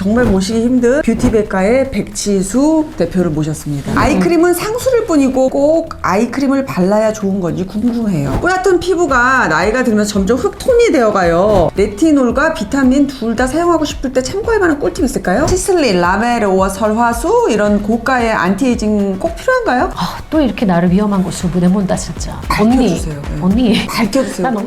정말 모시기 힘든 뷰티백과의 백지수 대표를 모셨습니다. 아이크림은 상술일 뿐이고 꼭 아이크림을 발라야 좋은 건지 궁금해요. 뿌옇던 피부가 나이가 들면서 점점 흑톤이 되어가요. 레티놀과 비타민 둘 다 사용하고 싶을 때 참고할 만한 꿀팁 있을까요? 시슬린, 라메르와 설화수 이런 고가의 안티에이징 꼭 필요한가요? 아, 또 이렇게 나를 위험한 곳으로 보내본다 진짜. 언니, 밝혀주세요. 네. 언니. 밝혀주세요. 나 너무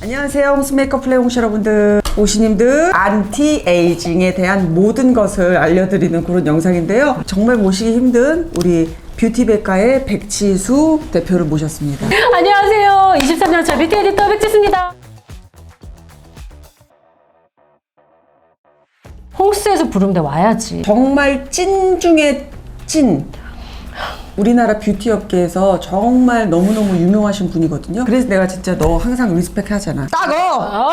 안녕하세요. 홍수 메이크업 플레이 홍시 여러분들. 오시님들 안티 에이징에 대한 모든 것을 알려드리는 그런 영상인데요. 정말 모시기 힘든 우리 뷰티백과의 백지수 대표를 모셨습니다. 안녕하세요. 23년 차 뷰티 에디터 백지수입니다. 홍스에서 부르는데 와야지. 정말 찐 중에 찐. 우리나라 뷰티 업계에서 정말 너무너무 유명하신 분이거든요. 그래서 내가 진짜 너 항상 리스펙 하잖아. 따거!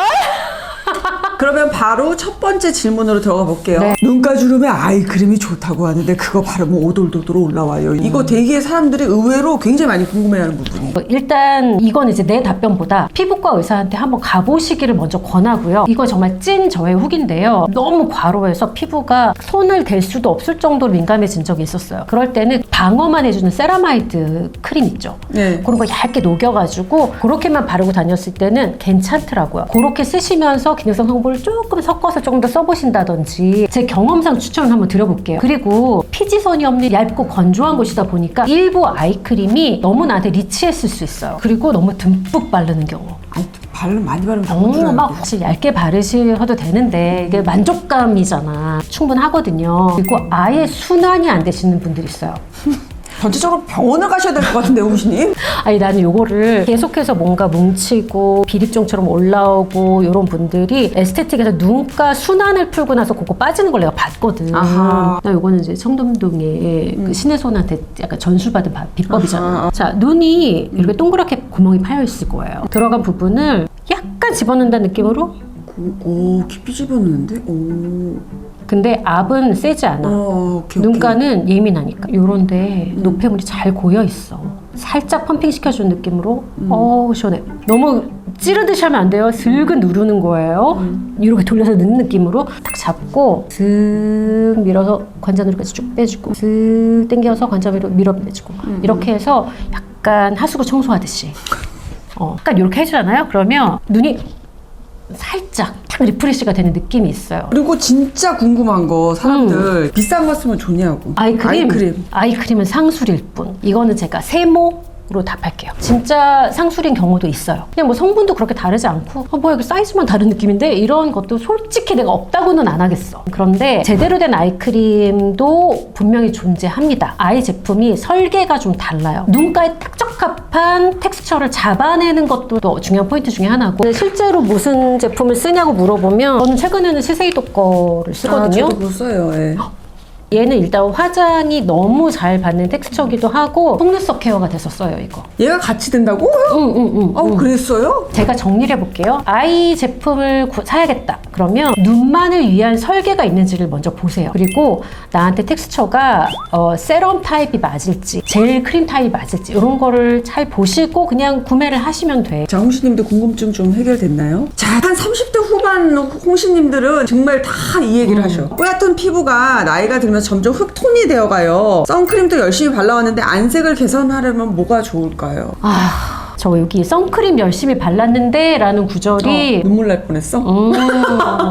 그러면 바로 첫 번째 질문으로 들어가 볼게요. 네. 눈가 주름에 아이크림이 좋다고 하는데 그거 바르면 오돌도돌 올라와요. 이거 되게 사람들이 의외로 굉장히 많이 궁금해하는 부분이. 어, 일단 이건 이제 내 답변보다 피부과 의사한테 한번 가보시기를 먼저 권하고요. 이거 정말 찐 저의 후기인데요. 너무 과로해서 피부가 손을 댈 수도 없을 정도로 민감해진 적이 있었어요. 그럴 때는 방어만 해주는 세라마이드 크림 있죠. 네. 그런 거 얇게 녹여가지고 그렇게만 바르고 다녔을 때는 괜찮더라고요. 그렇게 쓰시면서 기능성 성분 을 조금 섞어서 조금 더 써보신다든지 제 경험상 추천을 한번 드려볼게요. 그리고 피지선이 없는 얇고 건조한 곳이다 보니까 일부 아이크림이 너무 나한테 리치했을 수 있어요. 그리고 너무 듬뿍 바르는 경우. 아니, 바르면 많이 바르면 너무 막. 혹시 얇게 바르셔도 되는데 이게 만족감이잖아. 충분하거든요. 그리고 아예 순환이 안 되시는 분들이 있어요. 전체적으로 병원을 가셔야 될 것 같은데, 홍시님? 아니 나는 요거를 계속해서 뭔가 뭉치고 비립종처럼 올라오고 이런 분들이 에스테틱에서 눈가 순환을 풀고 나서 그거 빠지는 걸 내가 봤거든. 아하. 나 요거는 이제 청담동에 그 신의 손한테 약간 전수받은 바- 비법이잖아. 아하. 자 눈이 이렇게 동그랗게 구멍이 파여 있을 거예요. 들어간 부분을 약간 집어넣는다는 느낌으로. 오, 오, 깊이 집어넣는데? 오. 근데 압은 세지 않아. 어, 오케이, 오케이. 눈가는 예민하니까. 요런데 노폐물이 잘 고여 있어. 살짝 펌핑 시켜주는 느낌으로 어 시원해. 너무 찌르듯이 하면 안 돼요. 슬근 누르는 거예요. 이렇게 돌려서 넣는 느낌으로 딱 잡고 슥 밀어서 관자놀이까지 쭉 빼주고 슥 당겨서 관자놀이로 밀어 빼주고. 이렇게 해서 약간 하수구 청소하듯이. 어, 약간 이렇게 해주잖아요. 그러면 눈이 살짝 딱 리프레시가 되는 느낌이 있어요 그리고 진짜 궁금한 거 사람들 비싼 거 쓰면 좋냐고 아이크림? 아이크림 아이크림은 상술일 뿐. 이거는 제가 세모 로 답할게요. 진짜 상술인 경우도 있어요. 그냥 뭐 성분도 그렇게 다르지 않고, 어, 뭐야, 이거 사이즈만 다른 느낌인데? 이런 것도 솔직히 내가 없다고는 안 하겠어. 그런데 제대로 된 아이크림도 분명히 존재합니다. 아이 제품이 설계가 좀 달라요. 눈가에 딱 적합한 텍스처를 잡아내는 것도 또 중요한 포인트 중에 하나고. 실제로 무슨 제품을 쓰냐고 물어보면, 저는 최근에는 시세이도 거를 아, 쓰거든요. 저도 그거 써요 예. 얘는 일단 화장이 너무 잘 받는 텍스처기도 하고 속눈썹 케어가 됐었어요 이거. 얘가 같이 된다고? 응응응 어 그랬어요? 제가 정리를 해볼게요. 아이 제품을 구- 사야겠다. 그러면 눈만을 위한 설계가 있는지를 먼저 보세요. 그리고 나한테 텍스처가 어, 세럼 타입이 맞을지 젤 크림 타입이 맞을지 이런 거를 잘 보시고 그냥 구매를 하시면 돼 자 홍시님도 궁금증 좀 해결됐나요? 자 한 30대 후반 홍시님들은 정말 다 이 얘기를 하셔. 뿌옇던 피부가 나이가 들면 서 점점 흑톤이 되어가요 선크림도 열심히 발라왔는데 안색을 개선하려면 뭐가 좋을까요? 아, 저 여기 선크림 열심히 발랐는데 라는 구절이 어, 눈물 날 뻔했어? 음,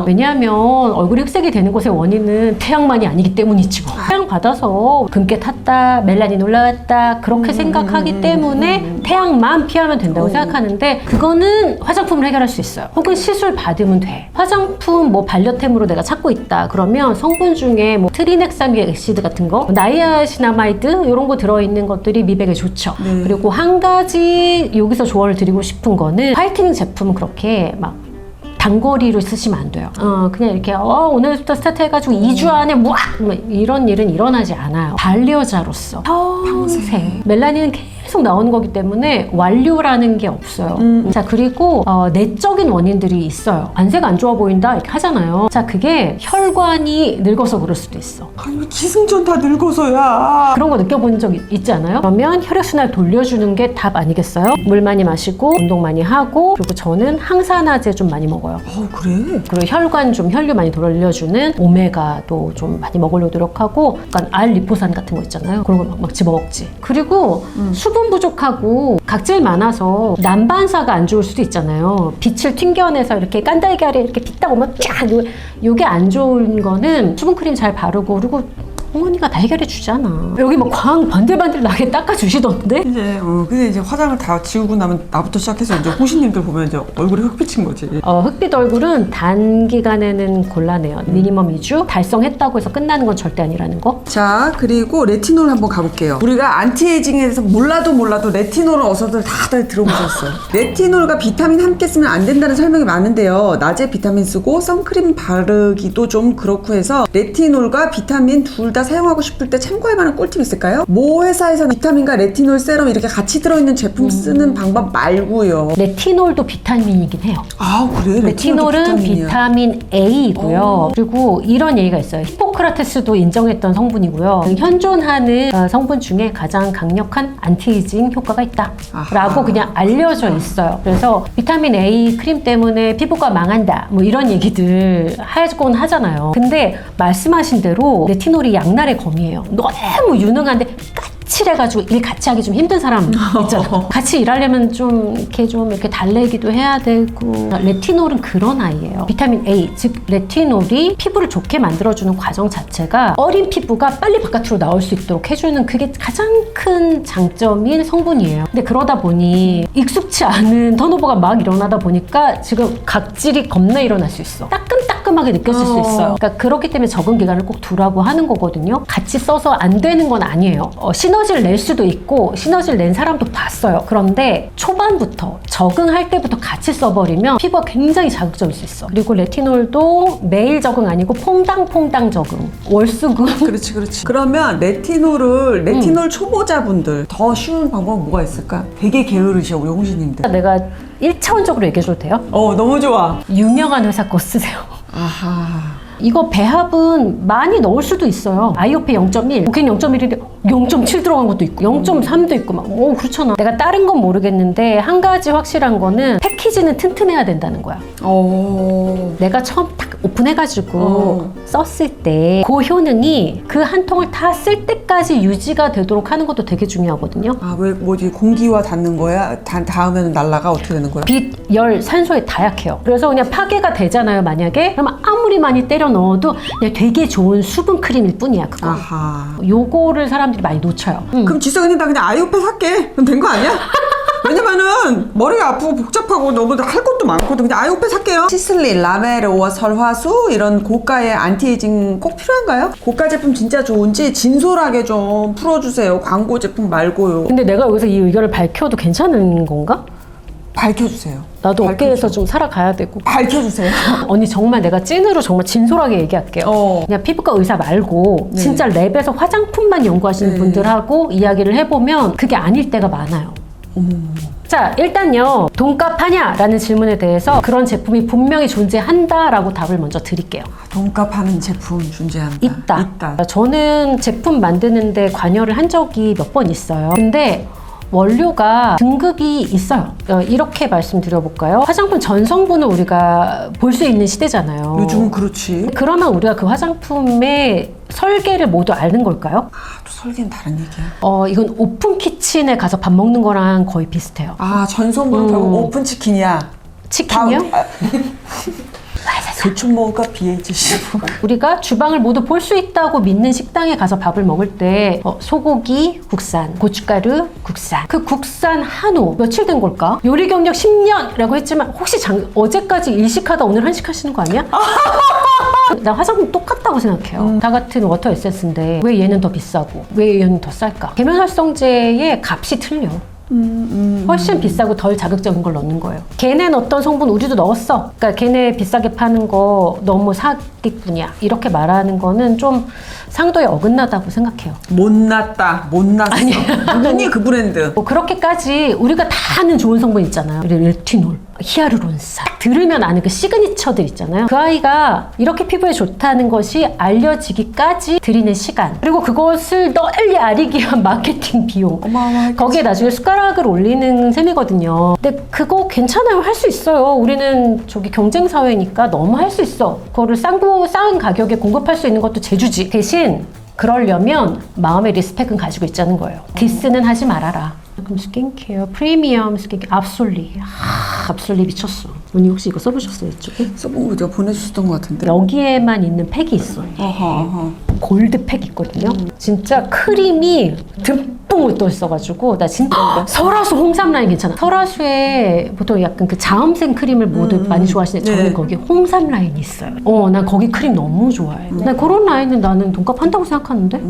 왜냐하면 얼굴이 흑색이 되는 곳의 원인은 태양만이 아니기 때문이지 뭐. 태양 받아서 금괴 탔다, 멜라닌 올라갔다 그렇게 생각하기 때문에 태양만 피하면 된다고 생각하는데 그거는 화장품을 해결할 수 있어요. 혹은 시술 받으면 돼. 화장품 뭐 반려템으로 내가 찾고 있다. 그러면 성분 중에 뭐 트리넥사미 엑시드 같은 거, 나이아시나마이드 이런 거 들어있는 것들이 미백에 좋죠. 네. 그리고 한 가지 여기서 조언을 드리고 싶은 거는 화이트닝 제품은 그렇게 막 단거리로 쓰시면 안 돼요. 어, 그냥 이렇게, 어, 오늘부터 스타트 해가지고 2주 안에 무악! 뭐 이런 일은 일어나지 않아요. 반려자로서 평생. 멜라닌은 계속 나오는 거기 때문에 완료라는 게 없어요. 음. 자 그리고 어, 내적인 원인들이 있어요. 안색 안 좋아 보인다 이렇게 하잖아요. 자 그게 혈관이 늙어서 그럴 수도 있어. 아니 왜 기승전 다 늙어서야. 그런 거 느껴본 적 있- 있지 않아요? 그러면 혈액순환 돌려주는 게 답 아니겠어요? 물 많이 마시고 운동 많이 하고 그리고 저는 항산화제 좀 많이 먹어요. 어 그래? 그리고 혈관 좀 혈류 많이 돌려주는 오메가도 좀 많이 먹으려고 노력하고 약간 알 리포산 같은 거 있잖아요. 그런 걸 막, 막 집어먹지. 그리고 수분 부족하고 각질 많아서 난반사가 안 좋을 수도 있잖아요. 빛을 튕겨내서 이렇게 깐달걀에 이렇게 빗다 오면 쫙 요, 요게 안 좋은 거는 수분크림 잘 바르고 그리고 어머니가 다 해결해 주잖아. 여기 뭐광 반들반들 나게 닦아 주시던데? 이제 어 근데 이제 화장을 다 지우고 나면 나부터 시작해서 이제 호시님들 보면 이제 흙 비친 거지. 어, 흑빛 얼굴은 단기간에는 곤란해요. 미니멈 2주 달성했다고 해서 끝나는 건 절대 아니라는 거. 자 그리고 레티놀 한번 가볼게요 우리가 안티에이징에 대해서 몰라도 몰라도 레티놀은 어서들 다들 들어보셨어요 레티놀과 비타민 함께 쓰면 안 된다는 설명이 많은데요 낮에 비타민 쓰고 선크림 바르기도 좀 그렇고 해서 레티놀과 비타민 둘 다 사용하고 싶을 때 참고할 만한 꿀팁 있을까요? 모 회사에서 비타민과 레티놀 세럼 이렇게 같이 들어있는 제품 쓰는 방법 말고요 레티놀도 비타민이긴 해요. 아 그래? 레티놀도 레티놀은 비타민이야. 비타민 A이고요. 그리고 이런 얘기가 있어요. 히포크라테스도 인정했던 성분이고요. 현존하는 어, 성분 중에 가장 강력한 안티에이징 효과가 있다라고. 그냥 알려져 있어요. 그래서 비타민 A 크림 때문에 피부가 망한다. 뭐 이런 얘기들 하곤 하잖아요. 근데 말씀하신 대로 레티놀이 양날의 검이에요. 너무 유능한데 까칠해가지고 일 같이 하기 좀 힘든 사람 있잖아. 같이 일하려면 좀 이렇게 좀 이렇게 달래기도 해야 되고 레티놀은 그런 아이예요. 비타민 A 즉 레티놀이 피부를 좋게 만들어주는 과정 자체가 어린 피부가 빨리 바깥으로 나올 수 있도록 해주는 그게 가장 큰 장점인 성분이에요. 근데 그러다 보니 익숙치 않은 턴오버가 막 일어나다 보니까 지금 각질이 겁나 일어날 수 있어. 따끔따끔하게 느껴질 수 어. 있어요. 그러니까 그렇기 때문에 적응 기간을 꼭 두라고 하는 거거든요. 같이 써서 안 되는 건 아니에요. 어, 시너지를 낼 수도 있고 시너지를 낸 사람도 봤어요. 그런데 초반부터 적응할 때부터 같이 써버리면 피부가 굉장히 자극적일 수 있어. 그리고 레티놀도 매일 적응 아니고 퐁당퐁당 적응. 월수금. 그렇지 그렇지 그러면 레티놀을 레티놀 초보자분들 더 쉬운 방법은 뭐가 있을까? 되게 게으르셔 우리 홍시님들 내가 1차원적으로 얘기해줘도 돼요? 어 너무 좋아 유명한 회사 거 쓰세요. 아하 이거 배합은 많이 넣을 수도 있어요. 아이오페 0.1, 오케인 0.1이 0.7 들어간 것도 있고 0.3도 있고 막, 오 그렇잖아. 내가 다른 건 모르겠는데 한 가지 확실한 거는 패키지는 튼튼해야 된다는 거야. 어 내가 처음 딱 오픈해가지고 어. 썼을 때 그 효능이 그 한 통을 다 쓸 때까지 유지가 되도록 하는 것도 되게 중요하거든요. 아, 왜 뭐지 공기와 닿는 거야? 다, 닿으면 날라가 어떻게 되는 거야? 빛, 열, 산소에 다 약해요. 그래서 그냥 파괴가 되잖아요, 만약에. 그러면 아무리 많이 때려 넣어도 그냥 되게 좋은 수분 크림일 뿐이야, 그거. 아하. 요거를 사람들이 많이 놓쳐요. 음. 그럼 언니 나 그냥 아이오페 살게. 그럼 된 거 아니야? 왜냐면은 머리가 아프고 복잡하고 너무 할 것도 많거든. 그냥 아이오페 살게요. 시슬린, 라메르와 설화수 이런 고가의 안티에이징 꼭 필요한가요? 고가 제품 진짜 좋은지 진솔하게 좀 풀어주세요. 광고 제품 말고요. 근데 내가 여기서 이 의견을 밝혀도 괜찮은 건가? 밝혀주세요. 나도 밝혀줘. 업계에서 좀 살아가야 되고. 밝혀주세요. 언니 정말 내가 찐으로 정말 진솔하게 얘기할게요. 어. 그냥 피부과 의사 말고 네. 진짜 랩에서 화장품만 연구하시는 네. 분들하고 이야기를 해보면 그게 아닐 때가 많아요. 자, 일단요. 돈값 하냐라는 질문에 대해서 그런 제품이 분명히 존재한다라고 답을 먼저 드릴게요. 돈값 하는 제품 존재한다. 있다. 있다. 저는 제품 만드는데 관여를 한 적이 몇 번 있어요. 근데 원료가 등급이 있어요. 어, 이렇게 말씀드려볼까요? 화장품 전성분을 우리가 볼 수 있는 시대잖아요. 요즘은 그렇지. 그러면 우리가 그 화장품의 설계를 모두 아는 걸까요? 아, 또 설계는 다른 얘기야. 어, 이건 오픈 키친에 가서 밥 먹는 거랑 거의 비슷해요. 아, 전성분은 음. 결국 오픈 치킨이야. 치킨이요? 아, 대충 먹을까 BH15. 우리가 주방을 모두 볼 수 있다고 믿는 식당에 가서 밥을 먹을 때 어, 소고기 국산, 고춧가루 국산, 그 국산 한우 며칠 된 걸까? 요리 경력 10년이라고 했지만 혹시 장- 어제까지 일식하다 오늘 한식 하시는 거 아니야? 나 화장품 똑같다고 생각해요. 다 같은 워터 에센스인데 왜 얘는 더 비싸고 왜 얘는 더 쌀까? 계면활성제의 값이 틀려. 훨씬 비싸고 덜 자극적인 걸 넣는 거예요. 걔네는 어떤 성분 우리도 넣었어. 그러니까 걔네 비싸게 파는 거 너무 사기꾼이야. 이렇게 말하는 거는 좀 상도에 어긋나다고 생각해요. 못났다 못났어 누구니 그 브랜드 뭐 그렇게까지 우리가 다 아는 좋은 성분 있잖아요. 레티놀, 히아루론산. 딱 들으면 아는 그 시그니처들 있잖아요. 그 아이가 이렇게 피부에 좋다는 것이 알려지기까지 들이는 시간. 그리고 그것을 널리 알리기 위한 마케팅 비용. 어마어마하겠지. 거기에 나중에 숟가락을 올리는 셈이거든요. 근데 그거 괜찮아요. 할 수 있어요. 우리는 저기 경쟁 사회니까 너무 할 수 있어. 그거를 싼고 싼 가격에 공급할 수 있는 것도 제주지. 대신 그러려면 마음의 리스펙은 가지고 있자는 거예요. 디스는 하지 말아라. 그럼 스킨케어, 프리미엄 스킨케어, 압솔리. 아, 압솔리 미쳤어. 언니 혹시 이거 써보셨어요, 이쪽에? 써본 거 보내주셨던 것 같은데 여기에만 있는 팩이 있어요. 어허 어허 골드 팩 있거든요. 진짜 크림이 듬뿍 묻어 있어가지고 나 진짜 설화수 홍삼 라인 괜찮아. 설화수에 보통 약간 그 자음생 크림을 모두 많이 좋아하시는데 저는 네. 거기 홍삼 라인이 있어요. 어, 난 거기 크림 너무 좋아해. 난 그런 라인은 나는 돈값 한다고 생각하는데.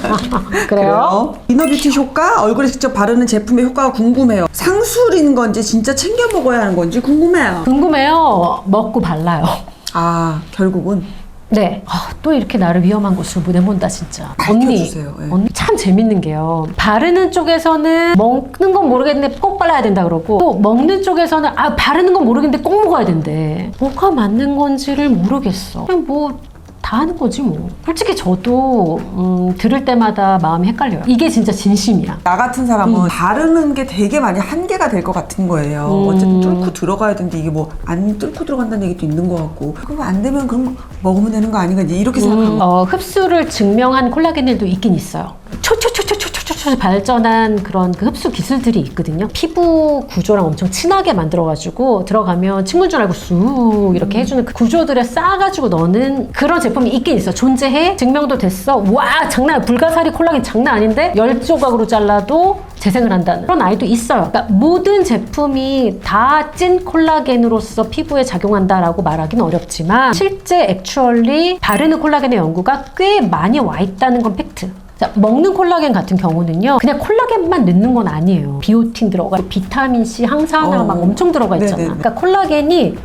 그래요? 이너뷰티 효과 얼굴에 직접 바르는 제품의 효과가 궁금해요 상술인 건지 진짜 챙겨 먹어야 하는 건지 궁금해요 궁금해요. 먹고 발라요. 아 결국은 네. 아, 또 이렇게 나를 위험한 곳으로 보내본다, 진짜. 언니. 밝혀주세요, 예. 언니 참 재밌는 게요. 바르는 쪽에서는 먹는 건 모르겠는데 꼭 발라야 된다 그러고 또 먹는 쪽에서는 아, 바르는 건 모르겠는데 꼭 먹어야 된대. 뭐가 맞는 건지를 모르겠어. 그냥 뭐. 다 하는 거지 뭐. 솔직히 저도 음, 들을 때마다 마음이 헷갈려요. 이게 진짜 진심이야. 나 같은 사람은 바르는 게 되게 많이 한계가 될 것 같은 거예요. 음. 어쨌든 뚫고 들어가야 되는데 이게 뭐 안 뚫고 들어간다는 얘기도 있는 것 같고 그거 안 되면 그럼 먹으면 되는 거 아닌가 이제 이렇게 생각하는 거. 어, 흡수를 증명한 콜라겐들도 있긴 있어요. 초초초초초 초초 발전한 그런 그 흡수 기술들이 있거든요. 피부 구조랑 엄청 친하게 만들어가지고 들어가면 친구인 줄 알고 쑥 이렇게 해주는 그 구조들에 쌓아가지고 넣는 그런 제품이 있긴 있어. 존재해 증명도 됐어. 와 장난. 불가사리 콜라겐 장난 아닌데 열 조각으로 잘라도 재생을 한다는 그런 아이도 있어요. 그러니까 모든 제품이 다 찐 콜라겐으로서 피부에 작용한다라고 말하기는 어렵지만 실제 액츄얼리 바르는 콜라겐의 연구가 꽤 많이 와 있다는 건 팩트. 자, 먹는 콜라겐 같은 경우는요, 그냥 콜라겐만 넣는 건 아니에요. 비오틴 들어가, 비타민 C, 항산화 어. 막 엄청 들어가 있잖아. 네네네. 그러니까 콜라겐이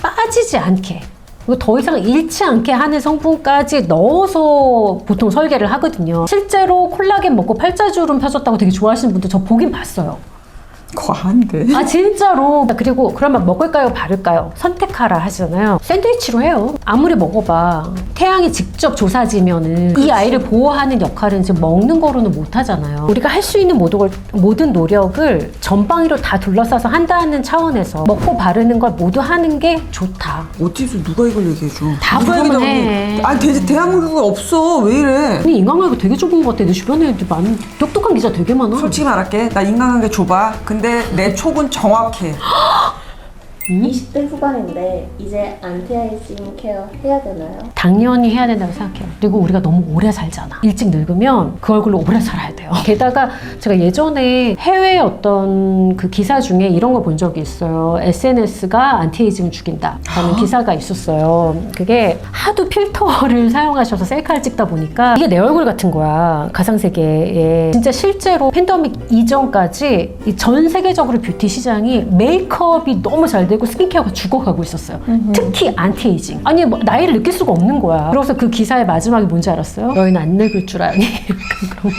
빠지지 않게 그리고 더 이상 잃지 않게 하는 성분까지 넣어서 보통 설계를 하거든요. 실제로 콜라겐 먹고 팔자주름 펴졌다고 되게 좋아하시는 분들 저 보긴 봤어요. 과한데. 아 진짜로. 그리고 그러면 먹을까요? 바를까요? 선택하라 하시잖아요. 샌드위치로 해요. 아무리 먹어봐. 태양이 직접 조사지면은 이 아이를 보호하는 역할은 지금 먹는 거로는 못 하잖아요. 우리가 할 수 있는 모든, 걸, 모든 노력을 전방위로 다 둘러싸서 한다는 차원에서 먹고 바르는 걸 모두 하는 게 좋다. 어디서 누가 이걸 얘기해줘? 다 누가 보면 여기다 해. 그러고. 아니 대, 대한민국에 없어. 왜 이래? 아니 인간관계가 되게 좁은 것 같아. 내 주변에 많은 똑똑한 기자 되게 많아. 솔직히 말할게. 나 인간관계 좁아. 근데 내 촉은 정확해. 20대 후반인데 이제 안티아이징 케어 해야 되나요? 당연히 해야 된다고 생각해요. 그리고 우리가 너무 오래 살잖아. 일찍 늙으면 그 얼굴로 오래 살아야 돼요. 게다가 제가 예전에 해외 어떤 그 기사 중에 이런 거 본 적이 있어요. SNS가 안티에이징을 죽인다. 라는 기사가 있었어요. 그게 하도 필터를 사용하셔서 셀카를 찍다 보니까 이게 내 얼굴 같은 거야. 가상세계에. 진짜 실제로 팬데믹 이전까지 이전 세계적으로 뷰티 시장이 메이크업이 너무 잘 되고 스킨케어가 죽어가고 있었어요. 특히 안티에이징. 아니 뭐 나이를 느낄 수가 없는 거야. 그래서 그 기사의 마지막이 뭔지 알았어요? 너희는 안 늙을 줄 아니? 그런 거.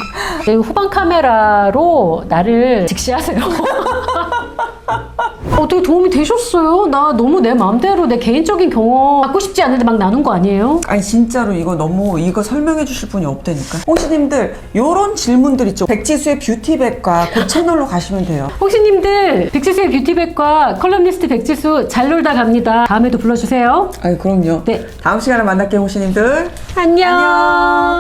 내 후방 카메라로 나를 직시하세요. 어떻게 도움이 되셨어요? 나 너무 내 마음대로 내 개인적인 경험 갖고 싶지 않은데 막 나눈 거 아니에요? 아니 진짜로 이거 너무 이거 설명해 주실 분이 없다니까. 홍시님들 요런 질문들 있죠. 백지수의 뷰티백과 그 채널로 가시면 돼요. 홍시님들 백지수의 뷰티백과 컬럼니스트 백지수 잘 놀다 갑니다. 다음에도 불러주세요. 아유 그럼요. 네. 다음 시간에 만날게요 홍시님들. 안녕.